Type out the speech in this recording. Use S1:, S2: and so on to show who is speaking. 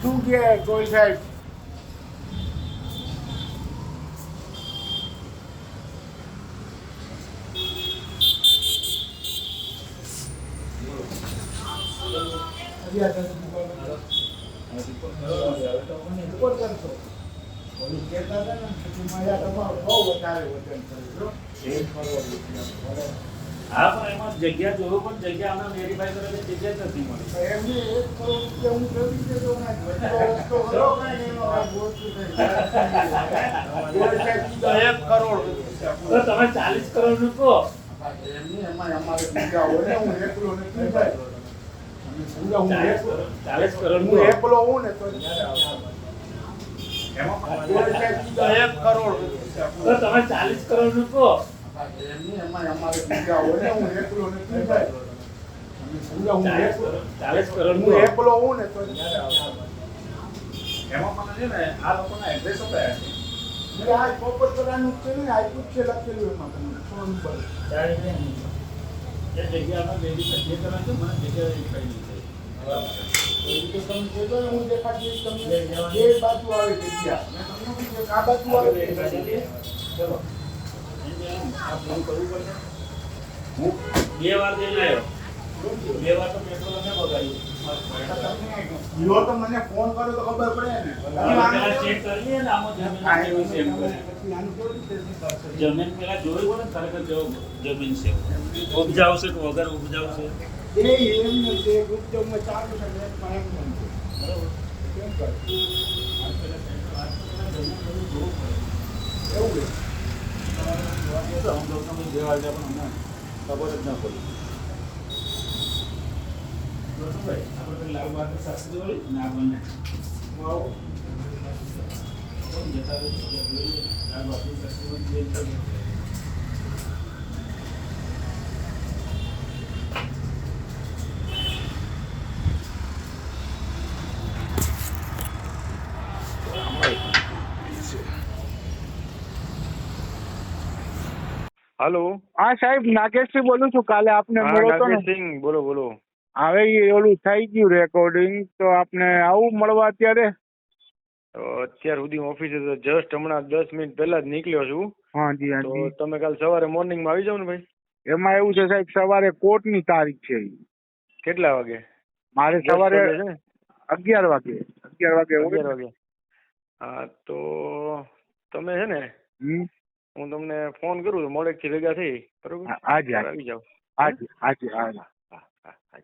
S1: શું કે કોઈ સાહેબ? કહેતા હતા ને પછી મારા તમારું બહુ વધારે વજન કર્યું એક કરોડ રૂપિયા.
S2: હા પણ એમાં જગ્યા જોયું પણ જગ્યા હમણાં વેરીફાઈ કરે તો જગ્યા જ નથી મળી.
S1: એમને એક કરોડ કે હું કરી દેતો ને એક કરોડ.
S2: તો તમે ચાલીસ કરોડનું કહો.
S1: એમની અમારે અમારે પૂજા હોય ને હું નથી ભાઈ.
S2: ચાલીસ કરોડ કરોડ
S1: હું એકલો હું ને તો એમાં એક કરોડ.
S2: તો તમે ચાલીસ કરોડનું કહો.
S1: અમારે પૂજા
S2: ચાલીસ કરોડ
S1: હું એકલો
S2: એમાં મને છે ને આ લોકોના એડ્રેસો
S1: લખેલું એમાં તમને સો નંબર
S2: એ જગ્યા અમે જે કરવા છે મને જગ્યા નહીં થઈ
S1: તો તમે હું દેખાડી તમને બાજુ આવે જગ્યા આ બાજુ આવે
S2: આ ફોન કરવું પડશે હું બે વાર જઈને આવ્યો. બે વાર તો પેટ્રોલ અમે બગાડ્યું
S1: જો તો મને ફોન કર્યો તો ખબર પડે ને.
S2: ચેક ને આમાં જમીન એમ
S1: ટેસ્ટિંગ કરશે.
S2: જમીન પેલા જોયું હોય ને ખરેખર જો જમીન છે. ઉપજાવ છે કે વગર ઉપજાવ છે
S1: એ એમને ચાલુ છે ને એમ એમ.
S2: બરાબર.
S1: કેમ કરે?
S2: જોવું
S1: એવું
S2: અમ લોકોને બે વાર છે પણ અમને ખબર જ ના પડી ભાઈ આપણે લાલ બહાદુર શાસ્ત્રી વાળી ને આ બંને
S1: આવો.
S2: કોણ જતા રહે છે શાસ્ત્રી વાળી
S3: હાલો.
S1: હા સાહેબ નાગેશસિંહ બોલું છું. કાલે આપને
S3: હા
S1: મળો તો
S3: નાગેશસિંહ બોલો બોલો.
S1: હવે એ ઓલું થઈ ગયું રેકોર્ડિંગ તો આપને આવું મળવા અત્યારે?
S3: અત્યાર સુધી ઓફિસે તો જસ્ટ હમણાં દસ મિનિટ પહેલા જ નીકળ્યો છું.
S1: હા જી હા
S3: તો તમે કાલ સવારે મોર્નિંગમાં આવી જાવ ને ભાઈ?
S1: એમાં એવું છે સાહેબ સવારે કોર્ટની તારીખ છે.
S3: કેટલા વાગે?
S1: મારે સવારે અગિયાર વાગે. અગિયાર વાગે
S3: અગિયાર વાગે. હા તો તમે છે ને હું તમને ફોન કરું મોડેકથી ભેગા થઈ. બરોબર?
S1: આજે
S3: આવી જાવ
S1: હાજી હાજી હાજી.
S3: હા હા હા